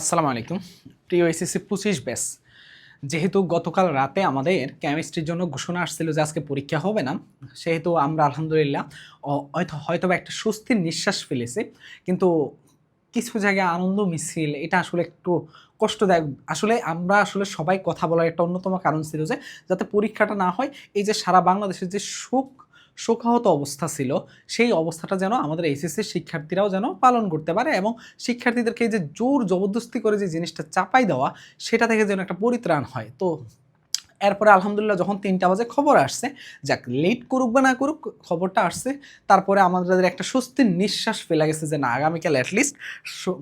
আসসালামু আলাইকুম। প্রিয় এসএসসি পঁচিশ ব্যাস যেহেতু গতকাল রাতে আমাদের কেমিস্ট্রির জন্য ঘোষণা আসছিল যে আজকে পরীক্ষা হবে না, সেহেতু আমরা আলহামদুলিল্লাহ হয়তো হয়তো একটা স্বস্তির নিঃশ্বাস ফেলেছি, কিন্তু কিছু জায়গায় আনন্দ মিছিল, এটা আসলে একটু কষ্টদায়ক। আসলে আমরা আসলে সবাই কথা বলার একটা অন্যতম কারণ ছিল যে, যাতে পরীক্ষাটা না হয়, এই যে সারা বাংলাদেশের যে শোক শোকাহত অবস্থা ছিল, সেই অবস্থাটা যেন আমাদের এইচএসসির শিক্ষার্থীরাও যেন পালন করতে পারে এবং শিক্ষার্থীদেরকে যে জোর জবরদস্তি করে যে জিনিসটা চাপাই দেওয়া, সেটা থেকে যেন একটা পরিত্রাণ হয়। তো এরপরে আলহামদুলিল্লাহ যখন তিনটা বাজে খবর আসছে, যাক লেট করুক বা না করুক, খবরটা আসছে, তারপরে আমাদের একটা স্বস্তির নিঃশ্বাস ফেলা গেছে যে না, আগামীকাল অ্যাটলিস্ট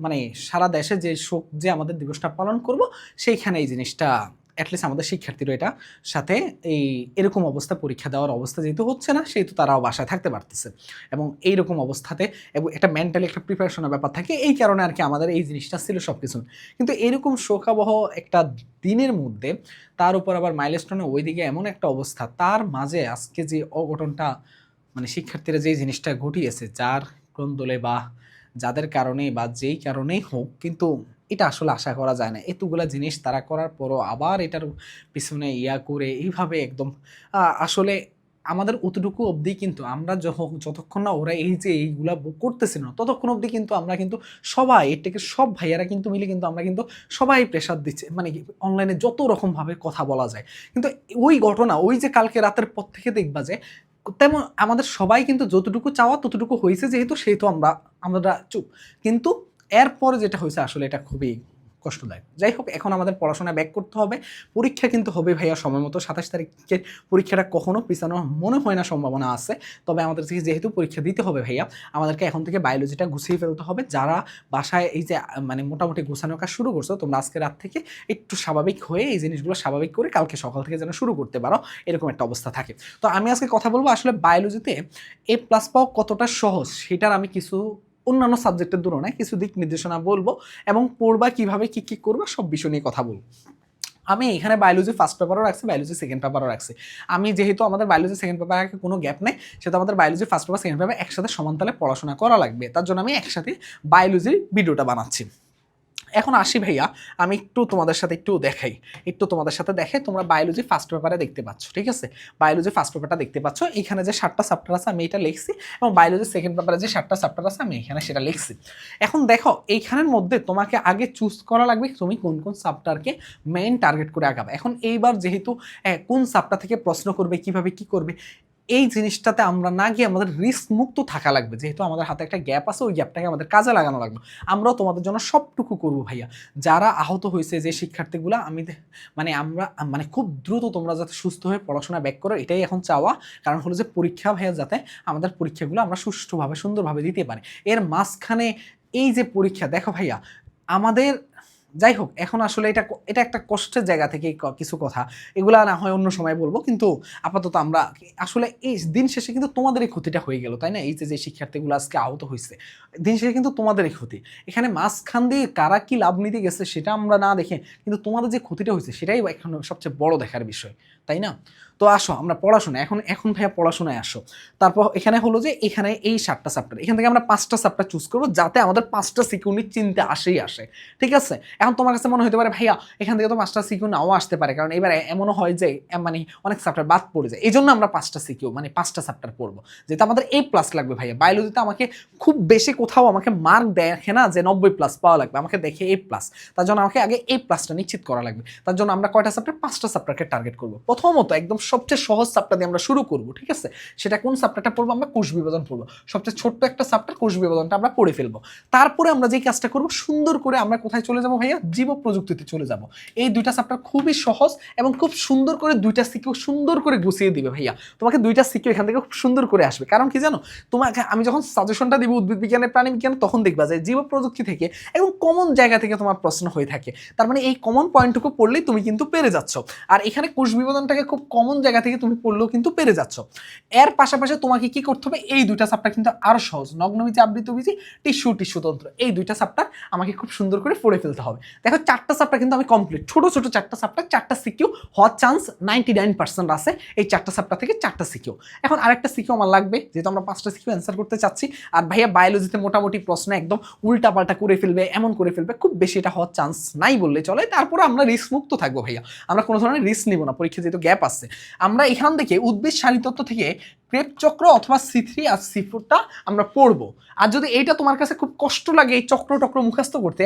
মানে সারা দেশে যে শোক যে আমাদের দিবসটা পালন করব, সেইখানে এই জিনিসটা অ্যাটলিস্ট আমাদের শিক্ষার্থীরা এটা সাথে এই এরকম অবস্থা, পরীক্ষা দেওয়ার অবস্থা যেহেতু হচ্ছে না, সেহেতু তারাও বাসায় থাকতে পারতেছে। এবং এইরকম অবস্থাতে এবং একটা মেন্টালি একটা প্রিপারেশনের ব্যাপার থাকে, এই কারণে আর কি আমাদের এই জিনিসটা ছিল সব কিছু কিন্তু এরকম শোকাবহ একটা দিনের মধ্যে, তার উপর আবার মাইলস্টোনে ওইদিকে এমন একটা অবস্থা, তার মাঝে আজকে যে অঘটনটা মানে শিক্ষার্থীরা যেই জিনিসটা ঘটিয়েছে, যার ক্রন্দলে বা যাদের কারণে বা যেই কারণেই হোক, কিন্তু এটা আসলে আশা করা যায় না। এতগুলা জিনিস তারা করার পরও আবার এটার পিছনে ইয়া করে এইভাবে একদম আসলে আমাদের অতটুকু অবধি কিন্তু আমরা যতক্ষণ না ওরা এই যে এইগুলা করতেছে না, ততক্ষণ অবধি কিন্তু আমরা কিন্তু সবাই এটাকে সব ভাইয়ারা কিন্তু মিলে কিন্তু আমরা কিন্তু সবাই প্রেশার দিচ্ছে। মানে অনলাইনে যত রকমভাবে কথা বলা যায়। কিন্তু ওই ঘটনা, ওই যে কালকে রাতের পর থেকে দেখবা যে, তেমন আমাদের সবাই কিন্তু যতটুকু চাওয়া ততটুকু হয়েছে যেহেতু সেহেতু আমরা আমরা চুপ। কিন্তু এরপরে যেটা হয়েছে আসলে এটা খুবই কষ্টদায়ক। যাই হোক, এখন আমাদের পড়াশোনা ব্যাক করতে হবে। পরীক্ষা কিন্তু হবে ভাইয়া সময় মতো। সাতাশ তারিখের পরীক্ষাটা কখনো পিছানো মনে হয় না, সম্ভাবনা আছে। তবে আমাদের থেকে যেহেতু পরীক্ষা দিতে হবে ভাইয়া, আমাদেরকে এখন থেকে বায়োলজিটা গুছিয়ে ফেলতে হবে। যারা বাসায় এই যে মানে মোটামুটি গোছানো কাজ শুরু করছ, তোমরা আজকে রাত থেকে একটু স্বাভাবিক হয়ে এই জিনিসগুলো স্বাভাবিক করে কালকে সকাল থেকে যেন শুরু করতে পারো, এরকম একটা অবস্থা থাকে। তো আমি আজকে কথা বলব আসলে বায়োলজিতে এ প্লাস পাওয়া কতটা সহজ, সেটার আমি কিছু অন্যান্য সাবজেক্টের তুলনায় কিছু দিক নির্দেশনা বলব এবং পড়বা কীভাবে, কি কি করবা, সব বিষয় নিয়ে কথা বলব। আমি এখানে বায়োলজি ফার্স্ট পেপারও রাখছি বায়োলজি সেকেন্ড পেপারও রাখছি। আমি যেহেতু আমাদের বায়োলজি সেকেন্ড পেপার আগে কোনো গ্যাপ নেই, সেহেতু আমাদের biology first paper second paper একসাথে সমানতালে পড়াশোনা করা লাগবে। তার জন্য আমি একসাথে বায়োলজির ভিডিওটা বানাচ্ছি। এখন আসি ভাইয়া আমি একটু তোমাদের সাথে একটু দেখাই। একটু তোমাদের সাথে দেখে তোমরা বায়োলজি ফার্স্ট পেপারে দেখতে পাচ্ছ ঠিক আছে? বায়োলজি ফার্স্ট পেপারটা দেখতে পাচ্ছ এখানে যে সাতটা চ্যাপ্টার আছে আমি এটা লিখছি এবং বায়োলজি সেকেন্ড পেপারে যে সাতটা চ্যাপ্টার আছে আমি এখানে সেটা লিখছি। এখন দেখো এইখানের মধ্যে তোমাকে আগে চুজ করা লাগবে তুমি কোন কোন সাবটারকে মেইন টার্গেট করে আগাবে। এখন এইবার যেহেতু আহ, কোন সাবটা থেকে প্রশ্ন করবে কীভাবে কি করবে এই জিনিসটাতে আমরা না গিয়ে আমাদের রিস্ক মুক্ত থাকা লাগবে। যেহেতু আমাদের হাতে একটা গ্যাপ আছে, ওই গ্যাপটাকে আমাদের কাজে লাগানো লাগবে। আমরাও তোমাদের জন্য সবটুকু করব ভাইয়া। যারা আহত হয়েছে যে শিক্ষার্থীগুলো, আমি মানে আমরা মানে খুব দ্রুত তোমরা যাতে সুস্থ হয়ে পড়াশোনা ব্যাক করো, এটাই এখন চাওয়া। কারণ হলো যে পরীক্ষা ভাইয়া যাতে আমাদের পরীক্ষাগুলো আমরা সুষ্ঠুভাবে, সুন্দরভাবে দিতে পারি। এর মাঝখানে এই যে পরীক্ষা, দেখো ভাইয়া, আমাদের যাই হোক, এখন আসলে এটা এটা একটা কষ্টের জায়গা থেকে কিছু কথা। এগুলা না হয় অন্য সময় বলব, কিন্তু আপাতত আমরা আসলে এই দিন শেষে কিন্তু তোমাদেরই ক্ষতিটা হয়ে গেল, তাই না? এই যে যে শিক্ষার্থীগুলো আজকে আহত হয়েছে, দিন শেষে কিন্তু তোমাদেরই ক্ষতি। এখানে মাঝখান দিয়ে কারা কি লাভ নিতে গেছে সেটা আমরা না দেখে, কিন্তু তোমাদের যে ক্ষতিটা হয়েছে সেটাই এখন সবচেয়ে বড় দেখার বিষয়। তাই না? তো আসো, আমরা পড়াশোনা, এখন এখন ভাইয়া পড়াশোনায় আসো। তারপর এখানে হলো যে, এখানে এই সাতটা চ্যাপ্টার এখান থেকে আমরা পাঁচটা চ্যাপ্টার চুজ করব যাতে আমাদের পাঁচটা সিকিউরিটির চিন্তা আসেই আসে, ঠিক আছে? এখন তোমার কাছে মনে হতে পারে, ভাইয়া, এখান থেকে তো পাঁচটা সিকিউ নাও আসতে পারে, কারণ এবার এমনও হয় যে মানে অনেক চ্যাপ্টার বাদ পড়ে যায়। এই জন্য আমরা পাঁচটা সিকিউ মানে পাঁচটা চ্যাপ্টার পড়ব। যেটা আমাদের এ প্লাস লাগবে ভাইয়া বায়োলজিতে আমাকে খুব বেশি কোথাও আমাকে মার্ক দেখে না যে, নব্বই প্লাস পাওয়া লাগবে, আমাকে দেখে এ প্লাস তার জন্য আমাকে আগে এই প্লাসটা নিশ্চিত করা লাগবে। তার জন্য আমরা কয়টা চ্যাপ্টার পাঁচটা চ্যাপ্টারকে টার্গেট করব। প্রথমত একদম সবচেয়ে সহজ সাপটা দিয়ে আমরা শুরু করব, ঠিক আছে? সেটা কোন চ্যাপ্টারটা পড়ব? আমরা কোষ বিভাজন পড়ব। সবচেয়ে ছোট্ট একটা চ্যাপ্টার কোষ বিভাজনটা আমরা পড়ে ফেলব। তারপরে আমরা যেই কাজটা করব, সুন্দর করে আমরা কোথায় চলে যাব ভাইয়া? জীব প্রযুক্তিতে চলে যাব। এই দুইটা চ্যাপ্টার খুবই সহজ এবং খুব সুন্দর করে দুইটা সিকিউ সুন্দর করে গুছিয়ে দিবে ভাইয়া। তোমাকে দুইটা সিকিউ এখান থেকে খুব সুন্দর করে আসবে। কারণ কি জানো? তোমাকে আমি যখন সাজেশনটা দিব উদ্ভিদ বিজ্ঞানের প্রাণী বিজ্ঞান, তখন দেখবা যে জীব প্রযুক্তি থেকে এবং কমন জায়গা থেকে তোমার প্রশ্ন হয়ে থাকে। তার মানে এই কমন পয়েন্টটুকু পড়লেই তুমি কিন্তু পেরে যাচ্ছ। আর এখানে কোষ বিভাজন ম্যারাথনটাকে খুব কমন জায়গা থেকে তুমি পড়লেও কিন্তু পেরে যাচ্ছ। এর পাশাপাশি তোমাকে কি করতে হবে? এই দুইটা সাপ্টার কিন্তু আরও সহজ। নগ্নবীজি আবৃতবীজি টিস্যু টিস্যু তন্ত্র এই দুইটা সাপ্টার আমাকে খুব সুন্দর করে পড়ে ফেলতে হবে। দেখো, চারটা সাপ্টার কিন্তু আমি কমপ্লিট ছোট ছোট চারটা সাপ্টার চারটা সিকিউ। হওয়ার চান্স নাইনটি নাইন পার্সেন্ট আছে এই চারটা সাপ্টার থেকে চারটা সিকিউ। এখন আরেকটা সিকিউ আমার লাগবে, যেহেতু আমরা পাঁচটা সিকিউ অ্যান্সার করতে চাচ্ছি। আর ভাইয়া বায়োলজিতে মোটামুটি প্রশ্ন একদম উল্টা পাল্টা করে ফেলবে, এমন করে ফেলবে, খুব বেশি এটা হওয়ার চান্স নাই বললে চলে। তারপরে আমরা রিস্ক মুক্ত থাকব ভাইয়া। আমরা কোনো ধরনের রিস্ক নিব না, পরীক্ষা যেহেতু গ্যাপ আছে। আমরা এখান থেকে উদ্ভিদ সারিতত্ত্ব থেকে ক্রেপ চক্র অথবা সি থ্রি আর সি ফোরটা আমরা পড়ব। আর যদি এইটা তোমার কাছে খুব কষ্ট লাগে এই চক্র টক্র মুখস্থ করতে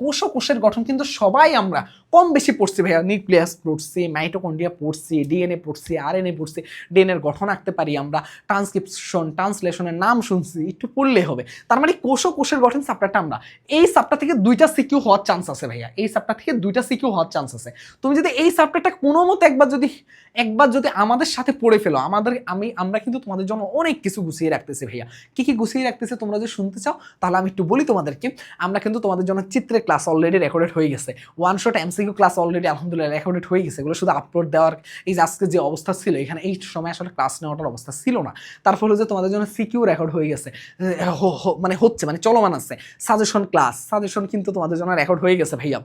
কোষ ও কোষের গঠন কিন্তু সবাই আমরা কম বেশি পড়ছি ভাইয়া। নিউক্লিয়াস পড়ছি, মাইটোকন্ড্রিয়া পড়ছি, ডিএনএ পড়ছি, আরএনএ পড়ছি ডিএনএর গঠন আঁকতে পারি আমরা, ট্রান্সক্রিপশন, ট্রান্সলেশনের নাম শুনছি, একটু পড়লে হবে। তার মানে কোষ ও কোষের গঠন সাপ্টারটা আমরা। এই সাপ্টার থেকে দুইটা সিকিউ হওয়ার চান্স আছে ভাইয়া। এই সাপ্টার থেকে দুইটা সিকিউ হওয়ার চান্স আছে। তুমি যদি এই সাপ্টারটা কোনো মতো একবার যদি একবার যদি আমাদের সাথে পড়ে ফেলো, আমাদের, আমি, আমরা কিন্তু তোমাদের জন্য অনেক কিছু গুছিয়ে রাখতেছি ভাইয়া। কি কি গুছিয়ে রাখতেছে তোমরা যদি শুনতে চাও, তাহলে আমি একটু বলি তোমাদেরকে। আমরা কিন্তু তোমাদের জন্য চিত্রের ক্লাস অলরেডি রেকর্ডেড হয়ে গেছে। One shot MCQ class already আলহামদুলিল্লাহ রেকর্ডেড হয়ে গেছে। এগুলো শুধু আপলোড দেওয়ার এই আজকে যে অবস্থা ছিল, এখানে এই সময় আসলে ক্লাস নেওয়াটার অবস্থা ছিল না। তার ফলে যে তোমাদের জন্য সিকিউ রেকর্ড হয়ে গেছে। মানে হচ্ছে মানে চলমান আছে। সাজেশন ক্লাস সাজেশন কিন্তু তোমাদের জন্য রেকর্ড হয়ে গেছে ভাইয়া।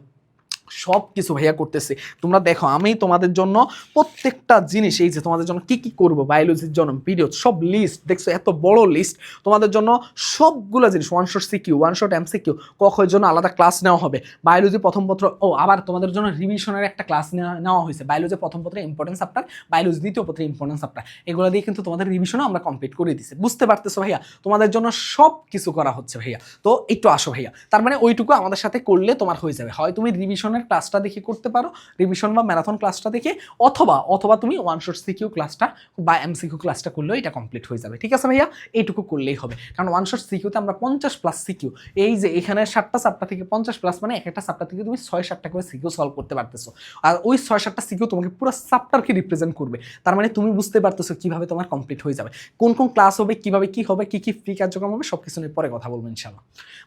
সব কিছু ভাইয়া করতেছি। তোমরা দেখো, আমি তোমাদের জন্য প্রত্যেকটা জিনিস, এই যে তোমাদের জন্য কি কি করব বায়োলজির জন্য ভিডিও সব লিস্ট দেখছ, এত বড় লিস্ট তোমাদের জন্য সবগুলো জিনিস one shot CQ one shot MCQ কখের জন্য আলাদা ক্লাস নেওয়া হবে। বায়োলজি প্রথম পত্র, ও, আবার তোমাদের জন্য রিভিশনের একটা ক্লাস নেওয়া হয়েছে। বায়োলজি প্রথম পত্রে ইম্পর্টেন্স আপনার বায়োলজি দ্বিতীয় পত্রে ইম্পর্টেন্স আপনার এগুলো দিয়ে কিন্তু তোমাদের রিভিশনও আমরা কমপ্লিট করে দিচ্ছি বুঝতে পারতেছো ভাইয়া? তোমাদের জন্য সব কিছু করা হচ্ছে ভাইয়া। তো একটু আসো ভাইয়া। তার মানে ওইটুকু আমাদের সাথে করলে তোমার হয়ে যাবে। হয় তুমি রিভিশনের ক্লাসটা দেখে করতে পারো রিভিশন বা ম্যারাথন ক্লাসটা দেখে, অথবা অথবা তুমি ওয়ান শট সিকিউ ক্লাসটা বা এমসিকিউ ক্লাসটা করলেও এটা কমপ্লিট হয়ে যাবে। ঠিক আছে ভাইয়া? এইটুকু করলেই হবে। কারণ ওয়ান শট সিকিউতে আমরা পঞ্চাশ প্লাস সিকিউ এই যে এখানে সাতটা সাতটা থেকে পঞ্চাশ প্লাস মানে এক একটা সাতটা থেকে তুমি ছয়, সাতটা করে সিকিউ সলভ করতে পারতেছো। আর ওই ছয়, সাতটা সিকিউ তোমাকে পুরো সাপটারকে রিপ্রেজেন্ট করবে। তার মানে তুমি বুঝতে পারতেছো কীভাবে তোমার কমপ্লিট হয়ে যাবে। কোন কোন ক্লাস হবে, কীভাবে কি হবে, কি কি ফ্রি কার্যক্রম হবে সব কিছু নিয়ে পরে কথা বলব ইনশাল্লাহ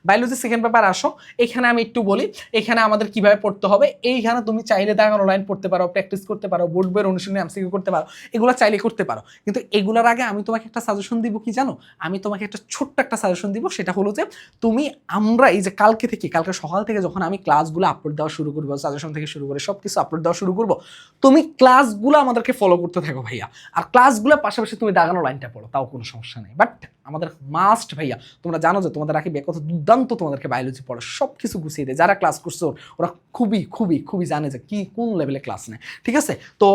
বায়োলজি সেকেন্ড পেপার আসো। এখানে আমি একটু বলি, এখানে আমাদের কীভাবে পড়তে হবে। এইখানে তুমি চাইলে দাগানো লাইন পড়তে পারো প্র্যাকটিস করতে পারো বোর্ড বইয়ের অনুশীলনে এমসিকিউ করতে পারো, এগুলো চাইলে করতে পারো। কিন্তু এগুলোর আগে আমি তোমাকে একটা সাজেশন দিব কি জানো? আমি তোমাকে একটা ছোট্ট একটা সাজেশন দিব, সেটা হলো যে তুমি আমরা এই যে কালকে থেকে, কালকে সকাল থেকে যখন আমি ক্লাসগুলো আপলোড দেওয়া শুরু করব সাজেশন থেকে শুরু করে সব কিছু আপলোড দেওয়া শুরু করব, তুমি ক্লাসগুলো আমাদেরকে ফলো করতে থাকো ভাইয়া। আর ক্লাসগুলোর পাশাপাশি তুমি দাগানো লাইনটা পড়ো, তাও কোনো সমস্যা নেই। বাট আমাদের মাস্ট ভাইয়া। তোমরা জানো যে তোমাদের রাখি কত দুর্দান্ত তোমাদেরকে বায়োলজি পড়ো সব কিছু গুছিয়ে দেয়। যারা ক্লাস করছ, ওরা খুবই খুবই খুবই জানে যে কি কোন লেভেলে ক্লাস নেয়। ঠিক আছে? তো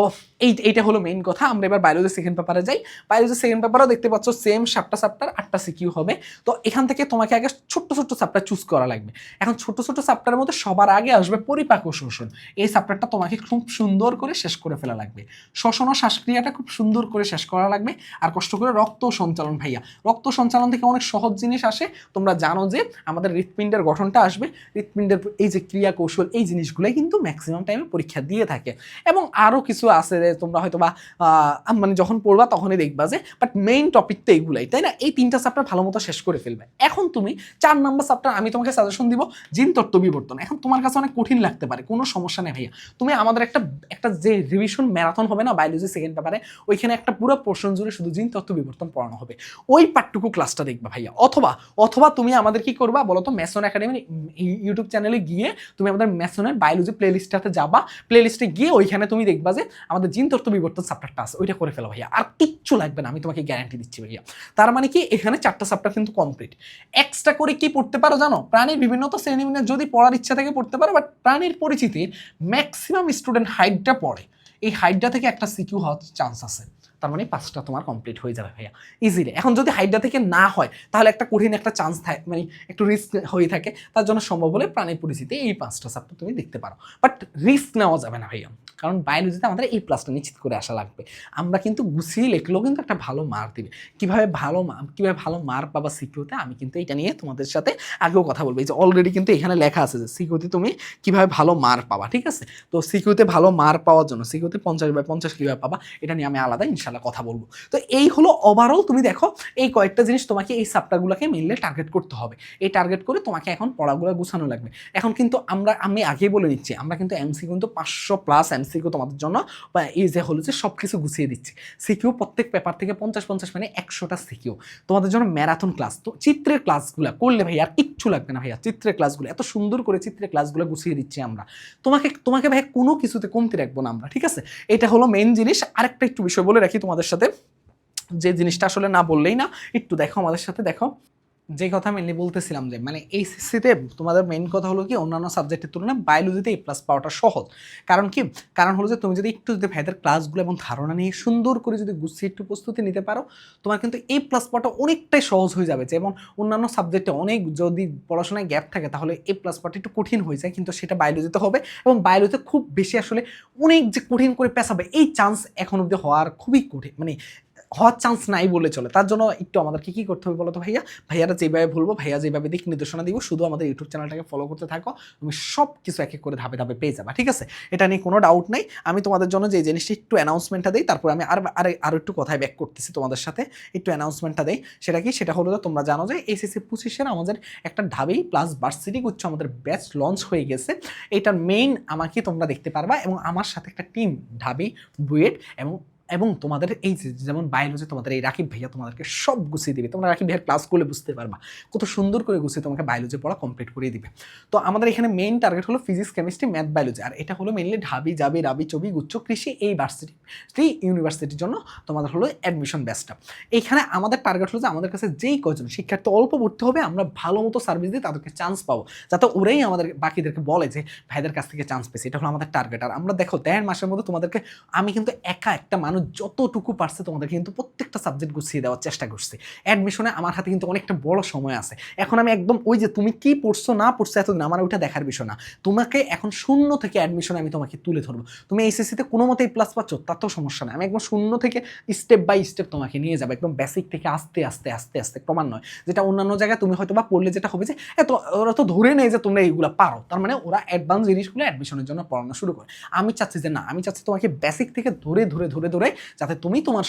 এই, এইটা হলো মেইন কথা। আমরা এবার বায়োলজি সেকেন্ড পেপারে যাই। বায়োলজি সেকেন্ড পেপারও দেখতে পাচ্ছ সেম সাতটা চ্যাপ্টার আটটা সিকিউ হবে। তো এখান থেকে তোমাকে আগে ছোট্ট ছোট্ট চ্যাপ্টার চুজ করা লাগবে। এখন ছোট ছোট চ্যাপ্টারের মধ্যে সবার আগে আসবে পরিপাক ও শোষণ। এই চ্যাপ্টারটা তোমাকে খুব সুন্দর করে শেষ করে ফেলা লাগবে। শ্বসন ও শ্বাসক্রিয়াটা খুব সুন্দর করে শেষ করা লাগবে। আর কষ্ট করে রক্ত সঞ্চালন ভাইয়া। রক্ত সঞ্চালন থেকে অনেক সহজ জিনিস আসে। তোমরা জানো যে আমাদের হৃৎপিণ্ডের গঠনটা আসবে। হৃৎপিণ্ডের এই যে ক্রিয়া কৌশল এই জিনিসগুলোই কিন্তু ম্যাক্সিমাম টাইমে পরীক্ষা দিয়ে থাকে। এবং আরও কিছু আছে যে তোমরা হয়তো বা মানে যখন পড়বা তখনই দেখবা যে বাট মেইন টপিক তো এইগুলাই তাই না? এই তিনটা চ্যাপ্টার ভালো মতো শেষ করে ফেলবে। এখন তুমি চার নম্বর চ্যাপ্টার আমি তোমাকে সাজেশন দিব, জিন তত্ত্ব বিবর্তন। এখন তোমার কাছে অনেক কঠিন লাগতে পারে, কোনো সমস্যা নেই ভাইয়া। তুমি আমাদের একটা একটা যে রিভিশন ম্যারাথন হবে না বায়োলজি সেকেন্ড পেপারে ওইখানে একটা পুরো পোর্শন জুড়ে শুধু জিন তত্ত্ব বিবর্তন পড়ানো হবে। ওই পার্টটুকু ক্লাসটা দেখবা ভাইয়া। অথবা অথবা তুমি আমাদের কি করবা বলো তো ম্যাসন একাডেমির ইউটিউব চ্যানেলে গিয়ে তুমি আমাদের ম্যাসনের বায়োলজি প্লেলিস্টটাতে যাবা। প্লেলিস্টে গিয়ে ওইখানে তুমি দেখবা যে আমাদের জিন তত্ত্ব বিবর্তন চ্যাপ্টারটা আছে, ওইটা করে ফেলো ভাইয়া। আর কিচ্ছু লাগবে না, আমি তোমাকে গ্যারান্টি দিচ্ছি ভাইয়া। তার মানে কি, এখানে চারটা চ্যাপ্টার কিন্তু কমপ্লিট এক্সট্রা করে কি পড়তে পারো জানো? প্রাণীর বিভিন্নতা শ্রেণি যদি পড়ার ইচ্ছা থাকে পড়তে পারো বাট প্রাণীর পরিচিতির ম্যাক্সিমাম স্টুডেন্ট হাইটটা পড়ে। এই হাইটটা থেকে একটা সিকিউ হওয়ার চান্স আছে। তার মানে পাঁচটা তোমার কমপ্লিট হয়ে যাবে ভাইয়া। ইজিলি এখন যদি হাইটটা থেকে না হয়, তাহলে একটা কঠিন একটা চান্স থাকে মানে একটু রিস্ক হয়ে থাকে। তার জন্য সম্ভব হলে প্রাণের পরিস্থিতি এই পাঁচটা সাপ্টার তুমি দেখতে পারো। বাট রিস্ক নেওয়া যাবে না ভাইয়া। কারণ বায়োলজিতে আমাদের এই প্লাসটা নিশ্চিত করে আসা লাগবে। আমরা কিন্তু গুছিয়ে লিখলেও কিন্তু একটা ভালো মার্ক দিবে। কীভাবে ভালো কীভাবে ভালো মার্ক পাবা সিকিউতে আমি কিন্তু এটা নিয়ে তোমাদের সাথে আগেও কথা বলব। এই যে অলরেডি কিন্তু এখানে লেখা আছে যে সিকিউতে তুমি কীভাবে ভালো মার্ক পাবা, ঠিক আছে? তো সিকিউতে ভালো মার্ক পাওয়ার জন্য সিকিউতে পঞ্চাশ বাই পঞ্চাশ কীভাবে পাবা, এটা নিয়ে আমি আলাদা ইনশাল্লাহ কথা বলব। তো এই হলো ওভারঅল তুমি দেখো এই কয়েকটা জিনিস তোমাকে এই সাপ্টারগুলোকে মিললে টার্গেট করতে হবে। এই টার্গেট করে তোমাকে এখন পড়াগুলো গুছানো লাগবে। এখন কিন্তু আমরা, আমি আগেই বলে দিচ্ছি, আমরা কিন্তু এমসি কিন্তু পাঁচশো প্লাস এমসি এমসিকিউ তোমাদের জন্য বা এই যে হলো যে সব কিছু গুছিয়ে দিচ্ছি। সিকিউ প্রত্যেক পেপার থেকে পঞ্চাশ পঞ্চাশ মানে একশোটা সিকিউ। তোমাদের জন্য ম্যারাথন ক্লাস তো চিত্রের ক্লাসগুলো করলে ভাই আর কিচ্ছু লাগবে না ভাইয়া, চিত্রের ক্লাসগুলো এত সুন্দর করে চিত্রের ক্লাসগুলো গুছিয়ে দিচ্ছি আমরা। তোমাকে তোমাকে ভাই কোনো কিছুতে কমতি রাখব না আমরা, ঠিক আছে? এটা হলো মেন জিনিস। আরেকটা একটু বিষয় বলে রাখি তোমাদের সাথে। যে জিনিসটা আসলে না বললেই না, একটু দেখো আমাদের সাথে, দেখো। যে কথা মেনলি বলতেছিলাম যে মানে এইচএসসিতে তোমাদের মেইন কথা হলো কি, অন্যান্য সাবজেক্টের তুলনায় বায়োলজিতে এ প্লাস পাওয়াটা সহজ। কারণ কি? কারণ হলো যে, তুমি যদি একটু যদি ভাইদের ক্লাসগুলো এবং ধারণা নিয়ে সুন্দর করে যদি গুছিয়ে একটু প্রস্তুতি নিতে পারো, তোমার কিন্তু এই প্লাস পাওয়াটা অনেকটাই সহজ হয়ে যাবে। যেমন অন্যান্য সাবজেক্টে অনেক যদি পড়াশোনায় গ্যাপ থাকে, তাহলে এ প্লাস পাওয়াটা একটু কঠিন হয়ে যায়, কিন্তু সেটা বায়োলজিতে হবে এবং বায়োলজিতে খুব বেশি আসলে অনেক যে কঠিন করে পেশাবে এই চান্স এখন অব্দি হওয়ার খুবই কঠিন মানে হওয়ার চান্স নাই বলে চলে। তার জন্য একটু আমাদেরকে কী করতে হবে বলো তো ভাইয়া? ভাইয়ারা যেভাবে বলব ভাইয়া যেভাবে দিক নির্দেশনা দিব, শুধু আমাদের ইউটিউব চ্যানেলটাকে ফলো করতে থাকো, তুমি সব কিছু এক এক করে ধাপে ধাপে পেয়ে যাবা, ঠিক আছে? এটা নিয়ে কোনো ডাউট নাই। আমি তোমাদের জন্য যে জিনিসটা একটু অ্যানাউন্সমেন্টটা দিই, তারপর আমি আর আর আরও একটু কথায় ব্যাক করতেছি তোমাদের সাথে। একটু অ্যানাউন্সমেন্টটা দেই। সেটা কি? সেটা হলো তোমরা জানো যে এসএসসি পঁচিশের আমাদের একটা ঢাবেই প্লাস ভার্সিটি গুচ্ছ আমাদের ব্যাচ লঞ্চ হয়ে গেছে। এটার মেইন আমাকে তোমরা দেখতে পারবা এবং আমার সাথে একটা টিম ঢাবি, বুয়েট এবং এবং তোমাদের এই যেমন বায়োলজি তোমাদের এই রাকিব ভাইয়া তোমাদেরকে সব গুছিয়ে দিবে। তোমরা রাকিব ভাইয়ের ক্লাস করলে বুঝতে পারবা। কত সুন্দর করে গুছিয়ে তোমাকে বায়োলজি পড়া কমপ্লিট করে দিবে। তো আমাদের এখানে মেইন টার্গেট হলো ফিজিক্স কেমিস্ট্রি ম্যাথ বায়োলজি আর এটা হলো মেইনলি ঢাবি, জাবি, রাবি, চবি, গুচ্ছ, কৃষি এই ভার্সিটি ইউনিভার্সিটির জন্য তোমাদের হলো অ্যাডমিশন ব্যাচটা এইখানে আমাদের টার্গেট হলো যে আমাদের কাছে যেই কজন শিক্ষার্থী অল্প পড়তে হবে, আমরা ভালো মতো সার্ভিস দিয়ে তাদেরকে চান্স পাবো। যাতে ওরাই আমাদের বাকিদেরকে বলে যে, ভাইদের কাছ থেকে চান্স পেয়েছে। এটা হলো আমাদের টার্গেট আর আমরা দেখো দেড় মাসের মধ্যে তোমাদেরকে, আমি কিন্তু একা একটা মানুষ যতটুকু পারছে তোমাদের কিন্তু প্রত্যেকটা সাবজেক্ট গুছিয়ে দেওয়ার চেষ্টা করছি। অ্যাডমিশনে আমার হাতে কিন্তু অনেকটা বড় সময় আছে। এখন আমি একদম ওই যে তুমি কি পড়ছো, না পড়ছো এতদিন আমার ওইটা দেখার বিষয় না। তোমাকে এখন শূন্য থেকে অ্যাডমিশনে আমি তোমাকে তুলে ধরবো। তুমি এইচএসসিতে কোনো মতেই প্লাস পাচ্ছ তার তো সমস্যা নেই। আমি একদম শূন্য থেকে স্টেপ বাই স্টেপ তোমাকে নিয়ে যাব। একদম বেসিক থেকে আস্তে আস্তে আস্তে আস্তে প্রমাণ নয়। যেটা অন্যান্য জায়গায় তুমি হয়তো বা পড়লে যেটা হবে যে, এত, ওরা তো ধরে নেই যে তোমরা এইগুলো পারো। তার মানে ওরা অ্যাডভান্স জিনিসগুলো অ্যাডমিশনের জন্য পড়ানো শুরু করে। আমি চাচ্ছি যে না, আমি চাচ্ছি তোমাকে বেসিক থেকে ধরে ধরে ধরে ধরে যাতে তুমি তোমার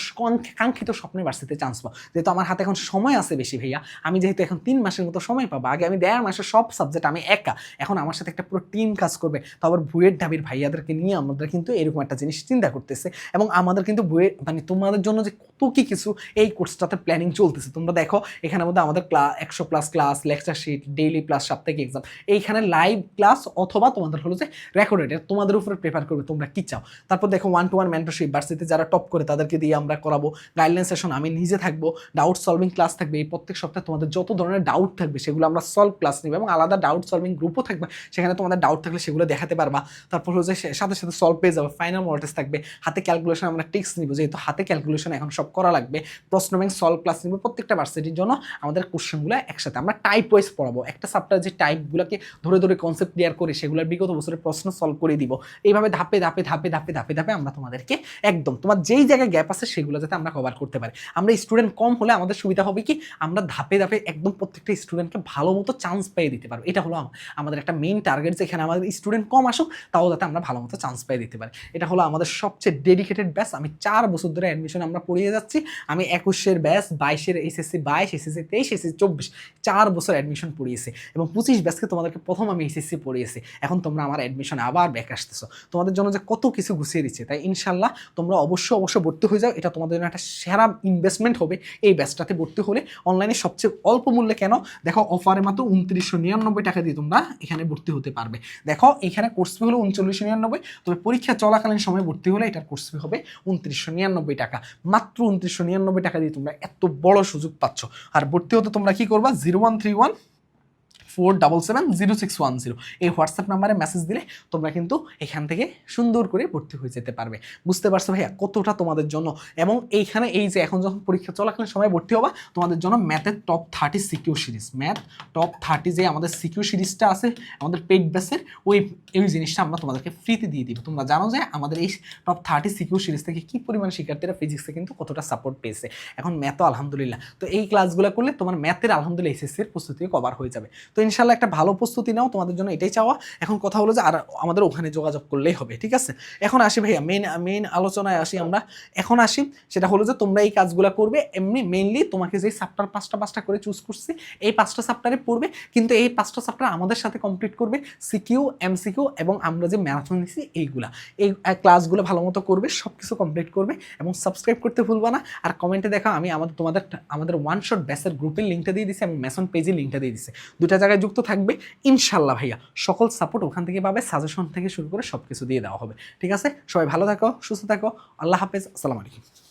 কাঙ্ক্ষিত স্বপ্নের ভার্সিটিতে চান্স পাও। যেহেতু আমার হাতে এখন সময় আছে বেশি ভাইয়া, আমি যেহেতু এখন তিন মাসের মতো সময় পাবো, আগে আমি দেড় মাসের সব সাবজেক্ট আমি একা, এখন আমার সাথে একটা পুরো টিম কাজ করবে, তো আবার বুয়ের ঢাবির ভাইয়াদেরকে নিয়ে আমাদের কিন্তু এরকম একটা জিনিস চিন্তা করতেছে, এবং আমাদের কিন্তু বইয়ের মানে তোমাদের জন্য যে কত কি কিছু এই কোর্সটাতে প্ল্যানিং চলতেছে। তোমরা দেখো, এখানে মধ্যে আমাদের ক্লাস একশো plus class lecture sheet daily plus সাপ্তাহিক এক্সাম এইখানে লাইভ ক্লাস অথবা তোমাদের হলো যে রেকর্ডেড তোমাদের উপরে প্রেফার করবে, তোমরা কি চাও? তারপর দেখো ওয়ান টু ওয়ান মেন্টরশিপ ভার্সিতে যারা টপ করে তাদেরকে দিয়ে আমরা করাবো। গাইডলাইন সেশন আমি নিজে থাকব ডাউট সলভিং ক্লাস থাকবে, এই প্রত্যেক সপ্তাহে তোমাদের যত ধরনের ডাউট থাকবে, সেগুলো আমরা সলভ ক্লাস নিব এবং আলাদা ডাউট সলভিং গ্রুপও থাকবে, সেখানে তোমাদের ডাউট থাকলে সেগুলো দেখাতে পারবা। তারপর হচ্ছে সাথে সাথে সলভ পেয়ে যাবে ফাইনাল মডেলস থাকবে, হাতে ক্যালকুলেশন আমরা টিক্স নিব, যেহেতু হাতে ক্যালকুলেশন এখন সব করা লাগবে, প্রশ্ন ব্যাংক সলভ ক্লাস নিব প্রত্যেকটা ভার্সিটির জন্য, আমাদের কোশ্চেনগুলো একসাথে আমরা টাইপ ওয়াইজ পড়াবো। একটা সাপ্তাহে যে টাইপগুলোকে ধরে ধরে কনসেপ্ট ক্লিয়ার করে, সেগুলোর বিগত বছরের প্রশ্ন সলভ করে দিব। এইভাবে ধাপে ধাপে ধাপে ধাপে ধাপে ধাপে আমরা তোমাদেরকে একদম তোমার যেই জায়গায় গ্যাপ আছে সেগুলো যাতে আমরা কভার করতে পারি। আমরা স্টুডেন্ট কম হলে আমাদের সুবিধা হবে কি? আমরা ধাপে ধাপে একদম প্রত্যেকটা স্টুডেন্টকে ভালো মতো চান্স পেয়ে দিতে পারব। এটা হলো আমাদের একটা মেইন টার্গেট যেখানে আমাদের স্টুডেন্ট কম আসুক, তাও যাতে আমরা ভালো মতো চান্স পেয়ে দিতে পারি। এটা হলো আমাদের সবচেয়ে ডেডিকেটেড ব্যাচ আমি চার বছর ধরে অ্যাডমিশন আমরা পড়িয়ে যাচ্ছি। আমি একুশের ব্যাচ বাইশের এইচএসসি বাইশ এসএসসি তেইশ এসএসসি চব্বিশ। চার বছর অ্যাডমিশন পড়িয়েছি এবং পঁচিশ ব্যাচকে তোমাদেরকে প্রথম আমি এইচএসসি পড়িয়েছি। এখন তোমরা আমার অ্যাডমিশন আবার ব্যাক আসতেছো। তোমাদের জন্য যে কত কিছু গুছিয়ে দিচ্ছে, তাই ইনশাল্লাহ তোমরা অবশ্যই অবশ্যই অবশ্যই ভর্তি হয়ে যাও। এটা তোমাদের জন্য একটা সেরা ইনভেস্টমেন্ট হবে। এই ব্যাচটাতে ভর্তি হলে অনলাইনে সবচেয়ে অল্প মূল্যে কেন? দেখো অফারে মাত্র উনত্রিশশো নিরানব্বই টাকা দিয়ে তোমরা এখানে ভর্তি হতে পারবে। দেখো, এখানে কোর্স ফি হলো উনচল্লিশশো নিরানব্বই। তবে পরীক্ষা চলাকালীন সময় ভর্তি হলে এটার কোর্স ফি হবে উনত্রিশশো নিরানব্বই টাকা। মাত্র উনত্রিশশো নিরানব্বই টাকা দিয়ে তোমরা এত বড় সুযোগ পাচ্ছ। আর ভর্তি হতে তোমরা কি করবা? Zero one three one four double seven zero six one zero এই হোয়াটসঅ্যাপ নাম্বারে মেসেজ দিলে তোমরা কিন্তু এখান থেকে সুন্দর করে ভর্তি হয়ে যেতে পারবে। বুঝতে পারছ ভাইয়া কতটা তোমাদের জন্য? এবং এইখানে এই যে এখন যখন পরীক্ষা চলাকালীন সময় ভর্তি হবা, তোমাদের জন্য ম্যাথের top thirty CQ series math top thirty যে আমাদের সিকিউ সিরিজটা আছে, আমাদের পেড বেসের ওই ওই জিনিসটা আমরা তোমাদেরকে ফ্রিতে দিয়ে দিব। তোমরা জানো যে আমাদের এই টপ থার্টি সিকিউ সিরিজ থেকে কী পরিমাণ শিক্ষার্থীরা ফিজিক্সে কিন্তু কতটা সাপোর্ট পেয়েছে। এখন ম্যাথও আলহামদুলিল্লাহ। তো এই ক্লাসগুলো করলে তোমার ম্যাথের আলহামদুলিল্লাহ এসএসসির প্রস্তুতি কভার হয়ে যাবে। তো ইনশাল্লাহ একটা ভালো প্রস্তুতি নাও, তোমাদের জন্য এটাই চাওয়া। এখন কথা হলো যে আর আমাদের ওখানে যোগাযোগ করলেই হবে, ঠিক আছে? এখন আসি ভাইয়া মেন মেন আলোচনায় আসি আমরা। এখন আসি, সেটা হলো যে তোমরা এই কাজগুলো করবে, এমনি মেইনলি তোমাকে যে সাপ্টার পাঁচটা পাঁচটা করে চুজ করছি, এই পাঁচটা সাপ্টারে পড়বে, কিন্তু এই পাঁচটা সাপ্টার আমাদের সাথে কমপ্লিট করবে সিকিউ এমসিকিউ এবং আমরা যে ম্যারাথন নিছি এইগুলা। এই ক্লাসগুলো ভালো মতো করবে সব কিছু কমপ্লিট করবে এবং সাবস্ক্রাইব করতে ভুলবা না। আর কমেন্টে দেখা আমি আমাদের, তোমাদের, আমাদের ওয়ান শট ব্যাসের গ্রুপের লিঙ্কটা দিয়ে দিছি, এবং মেসন পেজের লিঙ্কটা দিয়ে দিছি। দুটা জায়গায় যুক্ত থাকবে ইনশাল্লাহ ভাইয়া। সকল সাপোর্ট ওখান থেকে পাবে সাজেশন থেকে শুরু করে সব কিছু দিয়ে দেওয়া হবে। ঠিক আছে? সবাই ভালো থাকো, সুস্থ থাকো। আল্লাহ হাফেজ। আসসালামু আলাইকুম।